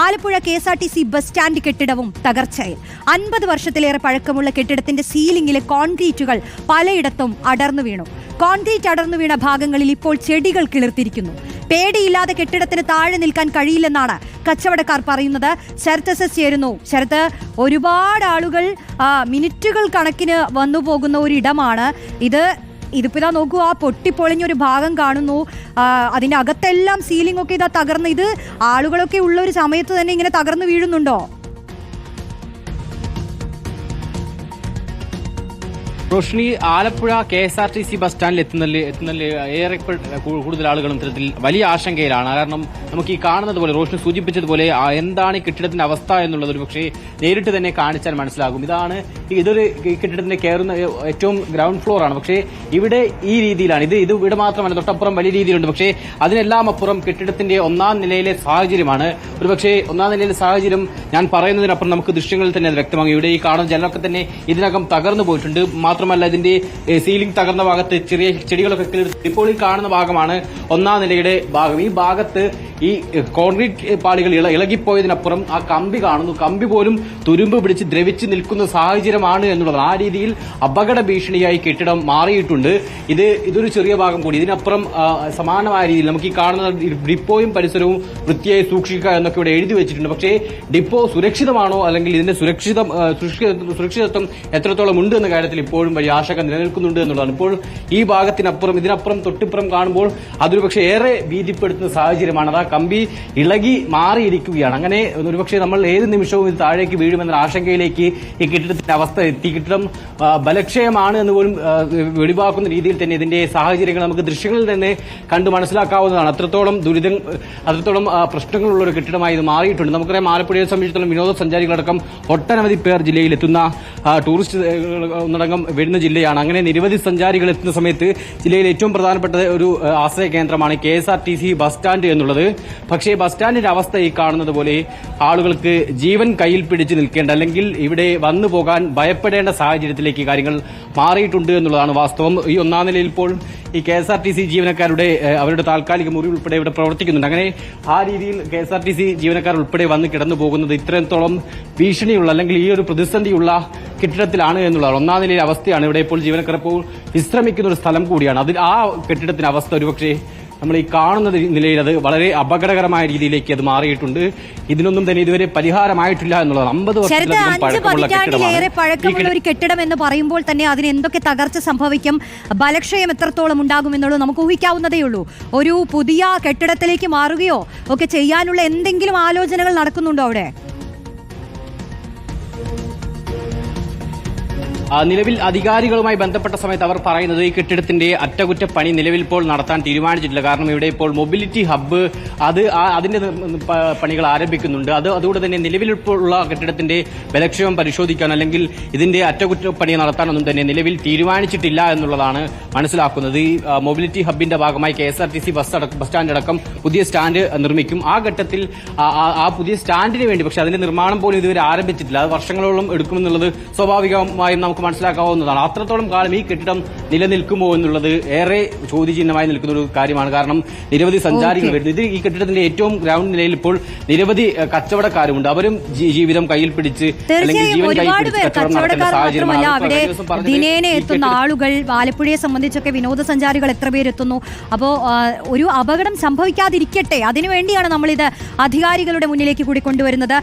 Alappuzha K S R T C bus stand കെട്ടിടവും തകർച്ചയിൽ. അൻപത് വർഷത്തിലേറെ പഴക്കമുള്ള കെട്ടിടത്തിന്റെ സീലിംഗിലെ കോൺക്രീറ്റുകൾ പലയിടത്തും അടർന്നു വീണു. കോൺക്രീറ്റ് അടർന്നു വീണ ഭാഗങ്ങളിൽ ഇപ്പോൾ ചെടികൾ കിളിർത്തിരിക്കുന്നു. പേടിയില്ലാതെ കെട്ടിടത്തിന് താഴെ നിൽക്കാൻ കഴിയില്ലെന്നാണ് കച്ചവടക്കാർ പറയുന്നത്. ശരത് എസ് എസ് ചേരുന്നു. ശരത്ത് ഒരുപാട് ആളുകൾ മിനിറ്റുകൾ കണക്കിന് വന്നു പോകുന്ന ഒരിടമാണ്. ഇത് ഇതിപ്പോ ഇതാ നോക്കൂ ആ പൊട്ടിപ്പൊളിഞ്ഞൊരു ഭാഗം കാണുന്നു. അതിന്റെ അകത്തെല്ലാം സീലിംഗ് ഒക്കെ ഇതാ തകർന്ന്. ഇത് ആളുകളൊക്കെ ഉള്ള ഒരു സമയത്ത് തന്നെ ഇങ്ങനെ തകർന്നു വീഴുന്നുണ്ടോ? Roshni Alappuzha K S R T C bus സ്റ്റാൻഡിൽ എത്തുന്നതിൽ എത്തുന്നതിൽ ഏറെ കൂടുതൽ ആളുകളും ഇത്തരത്തിൽ വലിയ ആശങ്കയിലാണ്. കാരണം നമുക്ക് ഈ കാണുന്നത് പോലെ റോഷ്നി സൂചിപ്പിച്ചതുപോലെ എന്താണ് ഈ കെട്ടിടത്തിന്റെ അവസ്ഥ എന്നുള്ളത് ഒരു പക്ഷേ നേരിട്ട് തന്നെ കാണിച്ചാൽ മനസ്സിലാകും. ഇതാണ് ഇതൊരു കെട്ടിടത്തിന്റെ കയറുന്ന ഏറ്റവും ഗ്രൗണ്ട് ഫ്ലോർ ആണ്. പക്ഷേ ഇവിടെ ഈ രീതിയിലാണ്. ഇത് ഇത് ഇവിടെ മാത്രമല്ല തൊട്ടപ്പുറം വലിയ രീതിയിലുണ്ട്. പക്ഷേ അതിനെല്ലാം അപ്പുറം കെട്ടിടത്തിന്റെ ഒന്നാം നിലയിലെ സാഹചര്യമാണ്. ഒരു പക്ഷേ ഒന്നാം നിലയിലെ സാഹചര്യം ഞാൻ പറയുന്നതിനപ്പുറം നമുക്ക് ദൃശ്യങ്ങളിൽ തന്നെ അത് വ്യക്തമാകും. ഇവിടെ ഈ കാണുന്ന ജനലൊക്കെ തന്നെ ഇതിനകം തകർന്നു പോയിട്ടുണ്ട്. മാത്രമല്ല ഇതിന്റെ സീലിംഗ് തകർന്ന ഭാഗത്ത് ചെറിയ ചെടികളൊക്കെ കിളിർത്ത് ഇപ്പോൾ ഈ കാണുന്ന ഭാഗമാണ് ഒന്നാം നിലയുടെ ഭാഗം. ഈ ഭാഗത്ത് ഈ കോൺക്രീറ്റ് പാളികൾ ഇള ഇളകിപ്പോയതിനപ്പുറം ആ കമ്പി കാണുന്നു. കമ്പി പോലും തുരുമ്പ് പിടിച്ച് ദ്രവിച്ച് നിൽക്കുന്ന സാഹചര്യമാണ് എന്നുള്ളത്. ആ രീതിയിൽ അപകട ഭീഷണിയായി കെട്ടിടം മാറിയിട്ടുണ്ട്. ഇത് ഇതൊരു ചെറിയ ഭാഗം കൂടി. ഇതിനപ്പുറം സമാനമായ രീതിയിൽ നമുക്ക് ഈ കാണുന്ന ഡിപ്പോയും പരിസരവും വൃത്തിയായി സൂക്ഷിക്കുക എന്നൊക്കെ ഇവിടെ എഴുതി വെച്ചിട്ടുണ്ട്. പക്ഷേ ഡിപ്പോ സുരക്ഷിതമാണോ? അല്ലെങ്കിൽ ഇതിന്റെ സുരക്ഷിതം സുരക്ഷിതത്വം എത്രത്തോളം ഉണ്ട് എന്ന കാര്യത്തിൽ ഇപ്പോഴും വലിയ ആശങ്ക നിലനിൽക്കുന്നുണ്ട് എന്നുള്ളതാണ് ഇപ്പോൾ ഈ ഭാഗത്തിനപ്പുറം ഇതിനപ്പുറം തൊട്ടിപ്പുറം കാണുമ്പോൾ അതൊരു പക്ഷേ ഏറെ ഭീതിപ്പെടുത്തുന്ന സാഹചര്യമാണ് അത് ആ കമ്പി ഇളകി മാറിയിരിക്കുകയാണ് അങ്ങനെ ഒരുപക്ഷെ നമ്മൾ ഏത് നിമിഷവും ഇത് താഴേക്ക് വീഴുമെന്ന ആശങ്കയിലേക്ക് ഈ കെട്ടിടത്തിന്റെ അവസ്ഥ എത്തി കെട്ടിടം ബലക്ഷയമാണ് എന്ന് പോലും വെളിവാക്കുന്ന രീതിയിൽ തന്നെ ഇതിന്റെ സാഹചര്യങ്ങൾ നമുക്ക് ദൃശ്യങ്ങളിൽ തന്നെ കണ്ടു മനസ്സിലാക്കാവുന്നതാണ് അത്രത്തോളം ദുരിതം അത്രത്തോളം പ്രശ്നങ്ങളുള്ള ഒരു കെട്ടിടമായി ഇത് മാറിയിട്ടുണ്ട് നമുക്കറിയാം ആലപ്പുഴയെ സംബന്ധിച്ചിടത്തോളം വിനോദസഞ്ചാരികളടക്കം ഒട്ടനവധി പേർ ആ, ടൂറിസ്റ്റ് ഒന്നടങ്കം വരുന്ന ജില്ലയാണ്. അങ്ങനെ നിരവധി സഞ്ചാരികൾ എത്തുന്ന സമയത്ത് ജില്ലയിലെ ഏറ്റവും പ്രധാനപ്പെട്ട ഒരു ആശ്രയ കേന്ദ്രമാണ് K S R T C bus stand എന്നുള്ളത്. പക്ഷേ ബസ് സ്റ്റാൻഡിന്റെ അവസ്ഥ ഈ കാണുന്നത് പോലെ ആളുകൾക്ക് ജീവൻ കയ്യിൽ പിടിച്ച് നിൽക്കേണ്ട അല്ലെങ്കിൽ ഇവിടെ വന്നു പോകാൻ ഭയപ്പെടേണ്ട സാഹചര്യത്തിലേക്ക് കാര്യങ്ങൾ മാറിയിട്ടുണ്ട് എന്നുള്ളതാണ് വാസ്തവം. ഈ ഒന്നാം നിലയിൽ ഇപ്പോൾ ഈ K S R T C ജീവനക്കാരുടെ അവരുടെ താൽക്കാലിക മുറി ഉൾപ്പെടെ ഇവിടെ പ്രവർത്തിക്കുന്നുണ്ട്. അങ്ങനെ ആ രീതിയിൽ K S R T C ജീവനക്കാർ ഉൾപ്പെടെ വന്ന് കിടന്നു പോകുന്നത് ഇത്രത്തോളം ഭീഷണിയുള്ള അല്ലെങ്കിൽ ഈ ഒരു പ്രതിസന്ധിയുള്ള കെട്ടിടത്തിലാണ് എന്നുള്ളതാണ്. ഒന്നാം നിലയിലെ അവസ്ഥയാണ് ഇവിടെ ഇപ്പോൾ ജീവനക്കാർ ഇപ്പോൾ വിശ്രമിക്കുന്ന ഒരു സ്ഥലം കൂടിയാണ്. അതിൽ ആ കെട്ടിടത്തിന്റെ അവസ്ഥ ഒരുപക്ഷെ നമ്മൾ ഈ കാണുന്ന നിലയിൽ അത് വളരെ അപകടകരമായ രീതിയിലേക്ക് അത് മാറിയിട്ടുണ്ട്. ഇതിനൊന്നും തന്നെ ഇതുവരെ പരിഹാരമായിട്ടില്ല എന്നുള്ളതാണ്. അമ്പത് പഴക്കമുള്ള ഒരു കെട്ടിടം. എന്ന് പറയുമ്പോൾ തന്നെ അതിന് എന്തൊക്കെ തകർച്ച സംഭവിക്കും ബലക്ഷയം എത്രത്തോളം ഉണ്ടാകും എന്നുള്ളത് നമുക്ക് ഊഹിക്കാവുന്നതേ ഉള്ളൂ. ഒരു പുതിയ കെട്ടിടത്തിലേക്ക് മാറുകയോ ഒക്കെ ചെയ്യാനുള്ള എന്തെങ്കിലും ആലോചനകൾ നടക്കുന്നുണ്ടോ അവിടെ? നിലവിൽ അധികാരികളുമായി ബന്ധപ്പെട്ട സമയത്ത് അവർ പറയുന്നത് ഈ കെട്ടിടത്തിന്റെ അറ്റകുറ്റപ്പണി നിലവിൽ ഇപ്പോൾ നടത്താൻ തീരുമാനിച്ചിട്ടില്ല. കാരണം ഇവിടെ ഇപ്പോൾ മൊബിലിറ്റി ഹബ്ബ് അത് അതിന്റെ പണികൾ ആരംഭിക്കുന്നുണ്ട്. അത് അതുകൊണ്ട് തന്നെ നിലവിൽ ഉള്ള കെട്ടിടത്തിന്റെ ബലക്ഷയം പരിശോധിക്കാൻ അല്ലെങ്കിൽ ഇതിന്റെ അറ്റകുറ്റപ്പണി നടത്താനൊന്നും തന്നെ നിലവിൽ തീരുമാനിച്ചിട്ടില്ല എന്നുള്ളതാണ് മനസ്സിലാക്കുന്നത്. ഈ മൊബിലിറ്റി ഹബ്ബിന്റെ ഭാഗമായി K S R T C bus അടക്കം ബസ് സ്റ്റാൻഡ് അടക്കം പുതിയ സ്റ്റാൻഡ് നിർമ്മിക്കും. ആ ഘട്ടത്തിൽ ആ പുതിയ സ്റ്റാൻഡിന് വേണ്ടി പക്ഷെ അതിന്റെ നിർമ്മാണം പോലും ഇതുവരെ ആരംഭിച്ചിട്ടില്ല. അത് വർഷങ്ങളോളം എടുക്കുമെന്നുള്ളത് സ്വാഭാവികമായും നമുക്ക് മനസ്സിലാക്കാവുന്നതാണ്. അത്രത്തോളം കാലം ഈ കെട്ടിടം നിലനിൽക്കുമോ എന്നുള്ളത് ഏറെ ചോദ്യചിഹ്നമായി നിൽക്കുന്ന ഒരു കാര്യമാണ്. കാരണം നിരവധി സഞ്ചാരികൾ വരുന്നു. ഇത് ഈ കെട്ടിടത്തിന്റെ ഏറ്റവും ഗ്രൗണ്ട് നിലയിൽ ഇപ്പോൾ നിരവധി കച്ചവടക്കാരുമുണ്ട്. അവരും ജീവിതം കയ്യിൽ പിടിച്ച് അല്ലെങ്കിൽ ജീവൻ കയ്യിൽ പിടിച്ച് കച്ചവടം സാഹചര്യമാണ് ദിനേനെ എത്തുന്ന ആളുകൾ ആലപ്പുഴയെ സംബന്ധിച്ചൊക്കെ വിനോദസഞ്ചാരികൾ എത്ര പേരെത്തുന്നു അപ്പോൾ ഒരു അപകടം സംഭവിക്കാതിരിക്കട്ടെ. അതിനുവേണ്ടിയാണ് നമ്മളിത് അധികാരികളുടെ മുന്നിലേക്ക് കൂടി കൊണ്ടുവരുന്നത്.